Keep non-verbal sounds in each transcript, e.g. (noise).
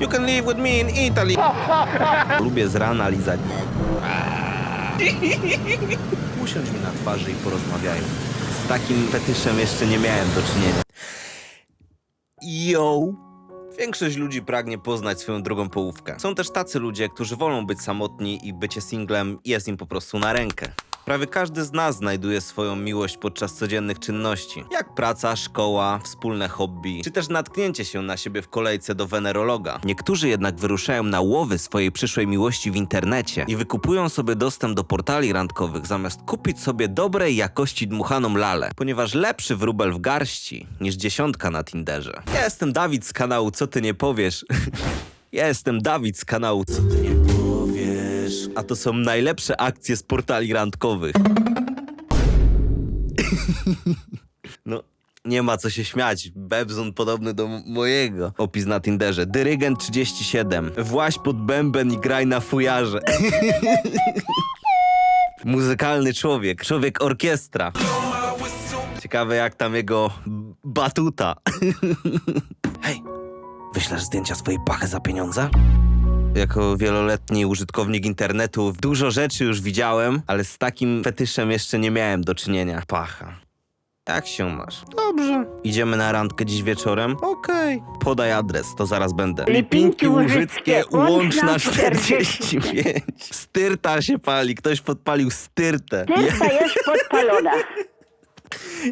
You can live with me in Italy. (laughs) Lubię z rana lizać. (laughs) Usiądź mi na twarzy i porozmawiajmy. Z takim fetyszem jeszcze nie miałem do czynienia. Yo! Większość ludzi pragnie poznać swoją drugą połówkę. Są też tacy ludzie, którzy wolą być samotni i bycie singlem jest im po prostu na rękę. Prawie każdy z nas znajduje swoją miłość podczas codziennych czynności, jak praca, szkoła, wspólne hobby, czy też natknięcie się na siebie w kolejce do wenerologa. Niektórzy jednak wyruszają na łowy swojej przyszłej miłości w internecie i wykupują sobie dostęp do portali randkowych, zamiast kupić sobie dobrej jakości dmuchaną lalę, ponieważ lepszy wróbel w garści niż dziesiątka na Tinderze. Ja jestem Dawid z kanału Co Ty Nie Powiesz. (laughs) Ja jestem Dawid z kanału Co Ty Nie Powiesz. A to są najlepsze akcje z portali randkowych. No, nie ma co się śmiać. Bebzon podobny do mojego. Opis na Tinderze. Dyrygent 37. Właź pod bęben i graj na fujarze. Muzykalny człowiek. Człowiek orkiestra. Ciekawe jak tam jego batuta. Hej, wyślesz zdjęcia swojej pachy za pieniądze? Jako wieloletni użytkownik internetu dużo rzeczy już widziałem, ale z takim fetyszem jeszcze nie miałem do czynienia. Pacha. Jak się masz? Dobrze. Idziemy na randkę dziś wieczorem? Okej. Podaj adres, to zaraz będę. Lipinki Łużyckie, łączna łączna 45. Styrta się pali, ktoś podpalił styrtę. Testa jest podpalona. (laughs)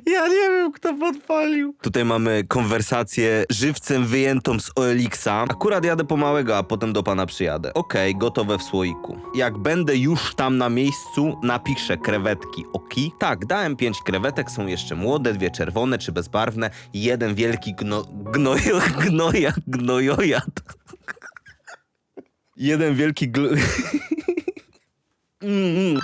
Ja nie wiem, kto podpalił. Tutaj mamy konwersację żywcem wyjętą z OLX-a. Akurat jadę po małego, a potem do pana przyjadę. Okej, gotowe w słoiku. Jak będę już tam na miejscu, napiszę krewetki, oki? Tak, dałem pięć krewetek, są jeszcze młode, dwie czerwone czy bezbarwne, jeden wielki gno... gnojo... (laughs) gnoja... gnojojad. (laughs) jeden wielki glo... (laughs) Mm, mm.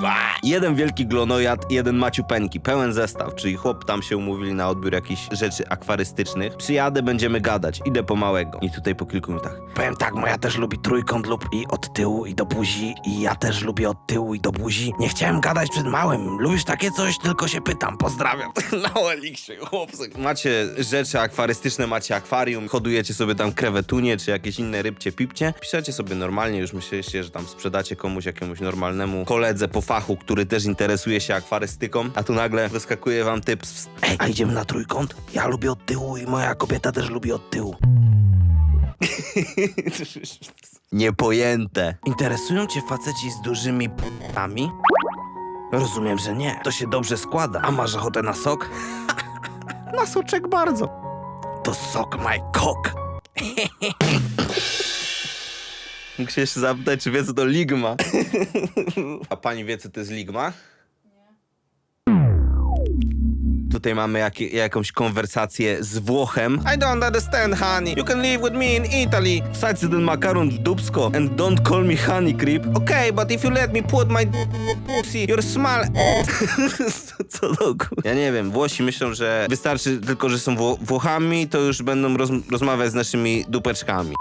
Ba! Jeden wielki glonojad, jeden maciupeńki, pełen zestaw, czyli chłop tam się umówili na odbiór jakichś rzeczy akwarystycznych. Przyjadę, będziemy gadać, idę po małego. I tutaj po kilku minutach. Powiem tak, moja też lubi trójkąt lub i od tyłu i do buzi i ja też lubię od tyłu i do buzi. Nie chciałem gadać przed małym, lubisz takie coś, tylko się pytam, pozdrawiam. (laughs) na Eliksie, chłopcy. Macie rzeczy akwarystyczne, macie akwarium, hodujecie sobie tam krewetunie czy jakieś inne rybcie, pipcie. Piszecie sobie normalnie, już myślicie, że tam sprzedacie komuś jakiemuś normalnemu koledze po fachu, który też interesuje się akwarystyką, a tu nagle wyskakuje wam typ z... Ej, a idziemy na trójkąt? Ja lubię od tyłu i moja kobieta też lubi od tyłu. (laughs) Niepojęte. Interesują cię faceci z dużymi p***ami? Rozumiem, że nie. To się dobrze składa. A masz ochotę na sok? na soczek bardzo. To sok my cock. (laughs) Mógł się zapytać, czy wie, co to ligma. A pani wie, co to jest ligma? Tutaj mamy jakie, jakąś konwersację z Włochem. I don't understand, honey. You can live with me in Italy. Wsadź ten makaron w dubsko and don't call me honey creep. Okay, but if you let me put my pussy, your small... (laughs) Co do kur- Ja nie wiem, Włosi myślą, że wystarczy tylko, że są Wło- Włochami, to już będą roz rozmawiać z naszymi dupeczkami.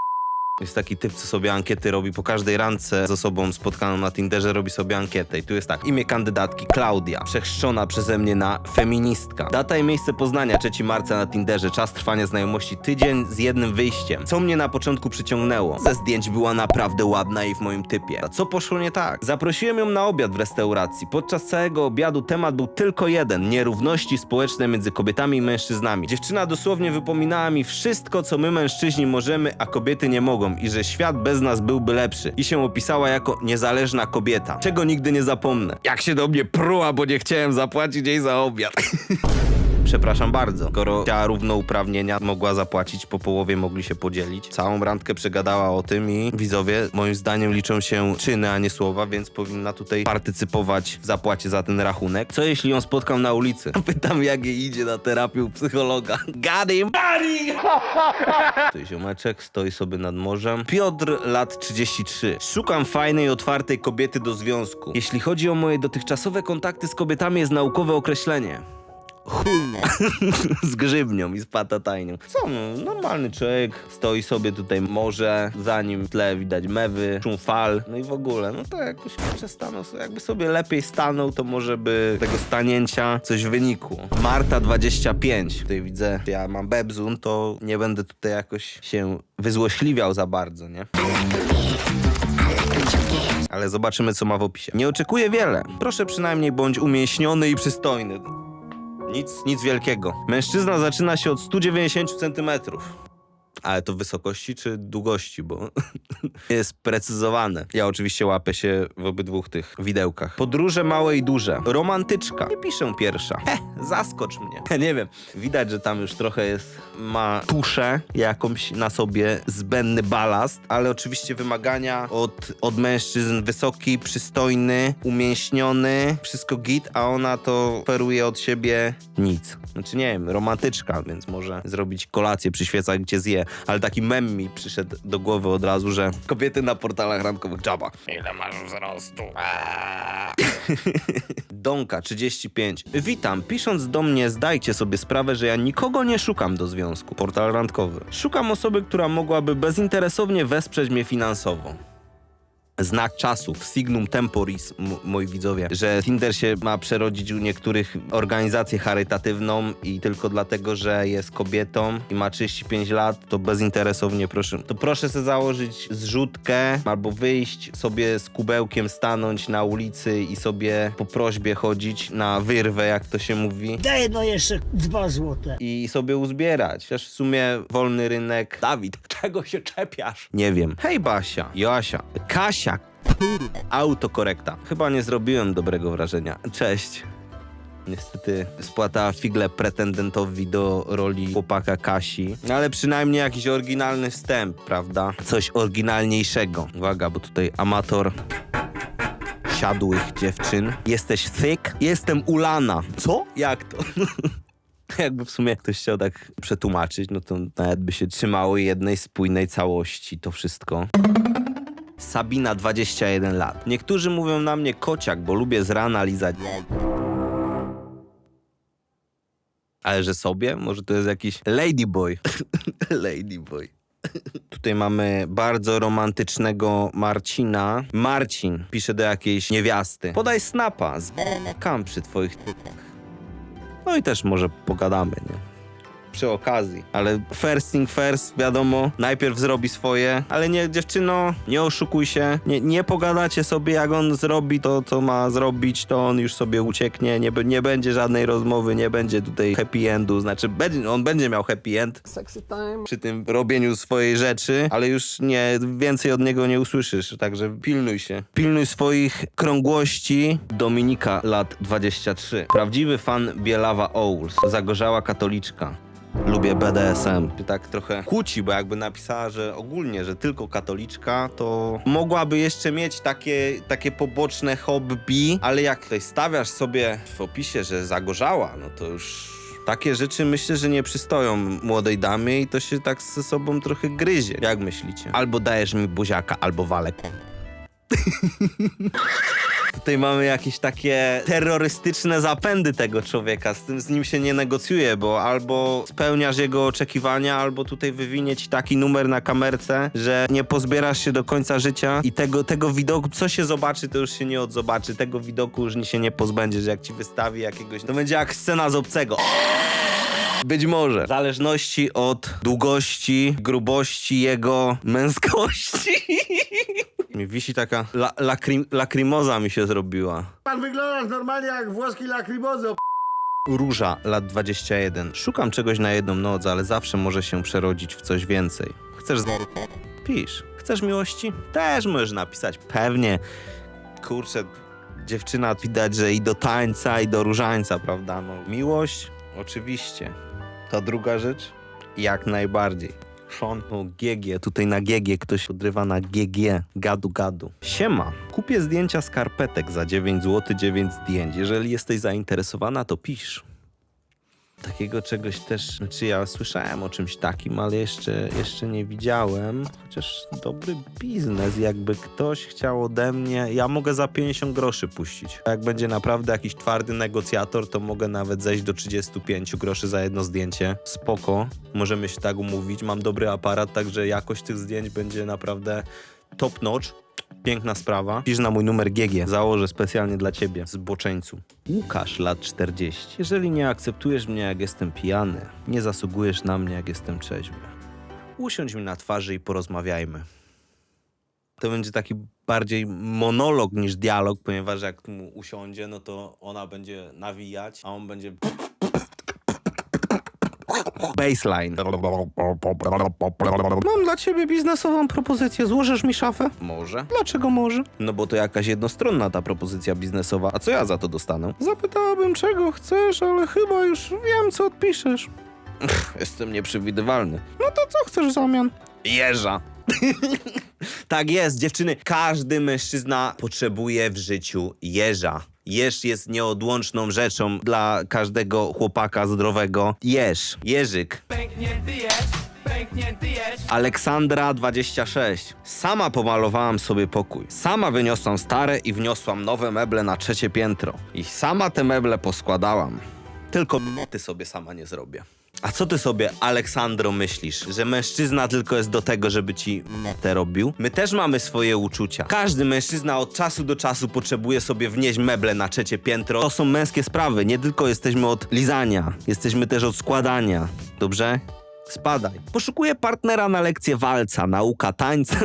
Jest taki typ, co sobie ankiety robi po każdej randce z osobą spotkaną na Tinderze, robi sobie ankietę. I tu jest tak, imię kandydatki Klaudia, przechrzczona przeze mnie na feministka. Data i miejsce poznania 3 marca na Tinderze, czas trwania znajomości tydzień z jednym wyjściem. Co mnie na początku przyciągnęło? Ze zdjęć była naprawdę ładna i w moim typie. A co poszło nie tak? Zaprosiłem ją na obiad w restauracji. Podczas całego obiadu temat był tylko jeden, nierówności społeczne między kobietami i mężczyznami. Dziewczyna dosłownie wypominała mi wszystko, co my mężczyźni możemy, a kobiety nie mogą i że świat bez nas byłby lepszy. I się opisała jako niezależna kobieta. Czego nigdy nie zapomnę. Jak się do mnie pruła, bo nie chciałem zapłacić jej za obiad. (laughs) Przepraszam bardzo. Skoro chciała równouprawnienia, mogła zapłacić, po połowie mogli się podzielić. Całą randkę przegadała o tym i widzowie, moim zdaniem, liczą się czyny, a nie słowa, więc powinna tutaj partycypować w zapłacie za ten rachunek. Co jeśli ją spotkam na ulicy? (laughs) Pytam, jak jej idzie na terapię u psychologa. (laughs) Got him! (laughs) Tutaj ziomeczek stoi sobie nad morzem. Piotr, lat 33. Szukam fajnej, otwartej kobiety do związku. Jeśli chodzi o moje dotychczasowe kontakty z kobietami, jest naukowe określenie. (laughs) z grzybnią i z patatajnią. Co, no, normalny człowiek, stoi sobie tutaj morze, za nim w tle widać mewy, szum fal, no i w ogóle, no to jakoś przestanął jakby sobie lepiej stanął, to może by tego stanięcia coś wynikło. Marta 25, tutaj widzę, ja mam bebzun, to nie będę tutaj jakoś się wyzłośliwiał za bardzo, nie? Ale zobaczymy, co ma w opisie. Nie oczekuję wiele. Proszę przynajmniej bądź umięśniony i przystojny. Nic, nic wielkiego. Mężczyzna zaczyna się od 190 centymetrów. Ale to wysokości czy długości, bo (laughs) jest precyzowane. Ja oczywiście łapię się w obydwu tych widełkach. Podróże małe i duże. Romantyczka. Nie piszę pierwsza. (laughs) Heh, zaskocz mnie. (laughs) Nie wiem. Widać, że tam już trochę jest, ma tuszę jakąś na sobie, zbędny balast, ale oczywiście wymagania od, od mężczyzn wysoki, przystojny, umięśniony, wszystko git, a ona to oferuje od siebie nic. Znaczy nie wiem, romantyczka, więc może zrobić kolację przy świecach, gdzie zje. Ale taki mem mi przyszedł do głowy od razu, że kobiety na portalach randkowych Jabba. Ile masz wzrostu? (laughs) Donka 35. Witam. Pisząc do mnie, zdajcie sobie sprawę, że ja nikogo nie szukam do związku. Portal randkowy. Szukam osoby, która mogłaby bezinteresownie wesprzeć mnie finansowo. Znak czasów, signum temporis, m- moi widzowie, że Tinder się ma przerodzić u niektórych organizację charytatywną i tylko dlatego, że jest kobietą i ma 35 lat, to bezinteresownie proszę. To proszę sobie założyć zrzutkę albo wyjść sobie z kubełkiem, stanąć na ulicy i sobie po prośbie chodzić na wyrwę, jak to się mówi. Daj no jeszcze dwa złote. I sobie uzbierać. Też w sumie wolny rynek. Dawid, czego się czepiasz? Nie wiem. Hej Basia, Joasia, Kasia, autokorekta. Chyba nie zrobiłem dobrego wrażenia. Cześć. Niestety spłatała figle pretendentowi do roli chłopaka Kasi. No Ale przynajmniej jakiś oryginalny wstęp, prawda? Coś oryginalniejszego. Uwaga, bo tutaj amator siadłych dziewczyn. Jesteś thick? Jestem ulana. Co? Jak to? (laughs) Jakby w sumie ktoś chciał tak przetłumaczyć, no to nawet by się trzymało jednej spójnej całości to wszystko. Sabina, 21 lat. Niektórzy mówią na mnie kociak, bo lubię z rana lizać. Ale że sobie? Może to jest jakiś ladyboy. ladyboy. (laughs) (laughs) Tutaj mamy bardzo romantycznego Marcina. Marcin pisze do jakiejś niewiasty. Podaj snapa, kam przy twoich. No i też może pogadamy, nie? Przy okazji. Ale first thing first, wiadomo, najpierw zrobi swoje, ale nie, dziewczyno, nie oszukuj się, nie, nie pogadacie sobie, jak on zrobi to, co ma zrobić, to on już sobie ucieknie, nie, nie będzie żadnej rozmowy, nie będzie tutaj happy endu, znaczy będzie, on będzie miał happy end przy tym robieniu swojej rzeczy, ale już nie, więcej od niego nie usłyszysz, także pilnuj się. Pilnuj swoich krągłości. Dominika, lat 23. Prawdziwy fan Bielawa Owls, zagorzała katoliczka. Lubię BDSM. Czy tak trochę kłóci, bo jakby napisała, że ogólnie, że tylko katoliczka, to mogłaby jeszcze mieć takie, takie poboczne hobby, ale jak tutaj stawiasz sobie w opisie, że zagorzała, no to już takie rzeczy myślę, że nie przystoją młodej damie i to się tak ze sobą trochę gryzie. Jak myślicie? Albo dajesz mi buziaka, albo (laughs) Tutaj mamy jakieś takie terrorystyczne zapędy tego człowieka. Z tym z nim się nie negocjuje, bo albo spełniasz jego oczekiwania, albo tutaj wywinie ci taki numer na kamerce, że nie pozbierasz się do końca życia i tego, tego widoku, co się zobaczy, to już się nie odzobaczy. Tego widoku już się nie pozbędziesz, jak ci wystawi jakiegoś. To będzie jak scena z obcego. Być może. W zależności od długości, grubości jego męskości. (laughs) Mi wisi taka la, lakrim, lakrimoza mi się zrobiła. Pan wyglądasz normalnie jak włoski lakrymozo. Róża, lat 21. Szukam czegoś na jedną noc, ale zawsze może się przerodzić w coś więcej. Chcesz z... Pisz. Chcesz miłości? Też możesz napisać. Pewnie. Kurczę, dziewczyna widać, że i do tańca, i do różańca, prawda? No, miłość? Oczywiście. To druga rzecz? Jak najbardziej. Sean, GG, tutaj na GG ktoś odrywa na GG, gadu gadu. Siema, kupię zdjęcia skarpetek za 9 zł 9 zdjęć. Jeżeli jesteś zainteresowana, to pisz. Takiego czegoś też, znaczy ja słyszałem o czymś takim, ale jeszcze, jeszcze nie widziałem. Chociaż dobry biznes, jakby ktoś chciał ode mnie, ja mogę za 50 groszy puścić. Jak będzie naprawdę jakiś twardy negocjator, to mogę nawet zejść do 35 groszy za jedno zdjęcie. Spoko, możemy się tak umówić, mam dobry aparat, także jakość tych zdjęć będzie naprawdę top notch. Piękna sprawa. Pisz na mój numer GG. Założę specjalnie dla ciebie, zboczeńcu. Łukasz, lat 40. Jeżeli nie akceptujesz mnie, jak jestem pijany, nie zasługujesz na mnie, jak jestem trzeźwy. Usiądź mi na twarzy i porozmawiajmy. To będzie taki bardziej monolog niż dialog, ponieważ jak mu usiądzie, no to ona będzie nawijać, a on będzie... Baseline. Mam dla ciebie biznesową propozycję. Złożysz mi szafę? Może. Dlaczego może? No bo to jakaś jednostronna ta propozycja biznesowa. A co ja za to dostanę? Zapytałabym, czego chcesz, ale chyba już wiem, co odpiszesz. Jestem nieprzewidywalny. No to co chcesz w zamian? Jeża. (laughs) tak jest, dziewczyny. Każdy mężczyzna potrzebuje w życiu jeża. Jeż jest nieodłączną rzeczą dla każdego chłopaka zdrowego. Jeż, jest, pęknięty jest. Aleksandra 26. Sama pomalowałam sobie pokój. Sama wyniosłam stare i wniosłam nowe meble na trzecie piętro. I sama te meble poskładałam. Tylko ty sobie sama nie zrobię. A co ty sobie, Aleksandro, myślisz? Że mężczyzna tylko jest do tego, żeby ci te robił? My też mamy swoje uczucia. Każdy mężczyzna od czasu do czasu potrzebuje sobie wnieść meble na trzecie piętro. To są męskie sprawy. Nie tylko jesteśmy od lizania, jesteśmy też od składania. Dobrze? Spadaj. Poszukuję partnera na lekcję walca, nauka tańca.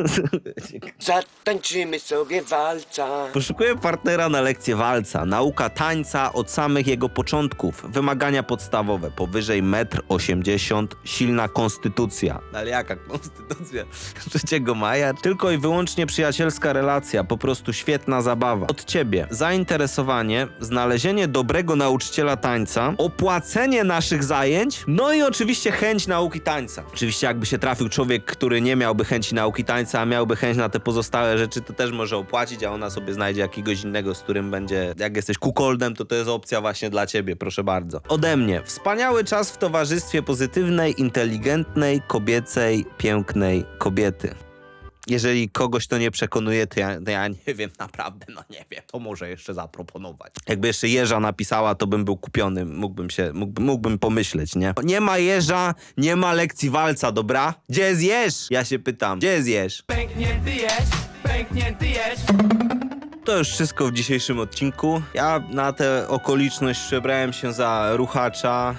(laughs) Zatańczymy sobie walca. Poszukuję partnera na lekcję walca, nauka tańca od samych jego początków. Wymagania podstawowe, powyżej 1,80 m, silna konstytucja. Ale jaka konstytucja? (laughs) 3 maja? Tylko i wyłącznie przyjacielska relacja, po prostu świetna zabawa. Od ciebie zainteresowanie, znalezienie dobrego nauczyciela tańca, opłacenie naszych zajęć, no i oczywiście chęć nauki tańca. Oczywiście jakby się trafił człowiek, który nie miałby chęci nauki tańca, a miałby chęć na te pozostałe rzeczy, to też może opłacić, a ona sobie znajdzie jakiegoś innego, z którym będzie, jak jesteś kukoldem, to to jest opcja właśnie dla ciebie, proszę bardzo. Ode mnie, wspaniały czas w towarzystwie pozytywnej, inteligentnej, kobiecej, pięknej kobiety. Jeżeli kogoś to nie przekonuje, to ja, to ja nie wiem, (laughs) naprawdę, no nie wiem. To może jeszcze zaproponować. Jakby jeszcze Jeża napisała, to bym był kupiony. Mógłbym się, mógłbym, mógłbym pomyśleć, nie? Nie ma Jeża, nie ma lekcji walca, dobra? Gdzie jest Jeż? Ja się pytam, gdzie Jeż? Pęknięty jest, pęknięty jest. To już wszystko w dzisiejszym odcinku. Ja na tę okoliczność przebrałem się za ruchacza.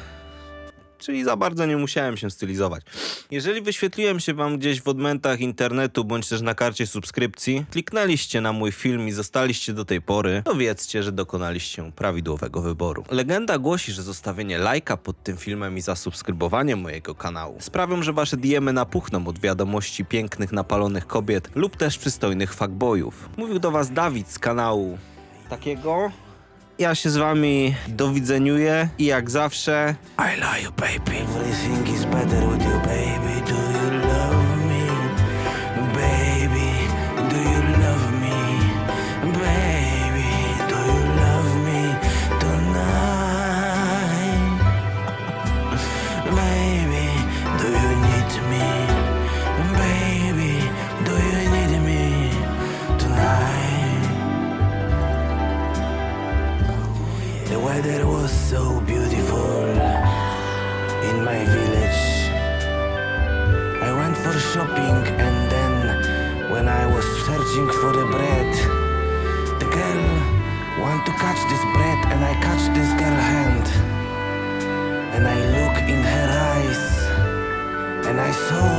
Czyli za bardzo nie musiałem się stylizować. Jeżeli wyświetliłem się wam gdzieś w odmętach internetu bądź też na karcie subskrypcji, kliknęliście na mój film i zostaliście do tej pory, to wiedzcie, że dokonaliście prawidłowego wyboru. Legenda głosi, że zostawienie lajka pod tym filmem i zasubskrybowanie mojego kanału sprawią, że wasze diemy napuchną od wiadomości pięknych, napalonych kobiet lub też przystojnych fuckboyów. Mówił do was Dawid z kanału takiego ja się z wami dowidzeniuję i jak zawsze I love you baby. Everything is better with you, baby. Do you for shopping and then when I was searching for the bread, the girl want to catch this bread and I catch this girl hand. And I look in her eyes and I saw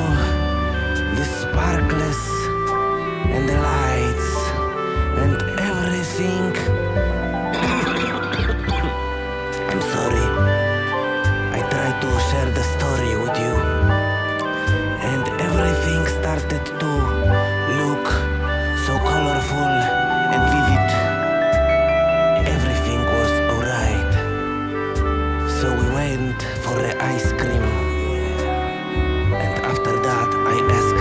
for the ice cream. And after that, I asked.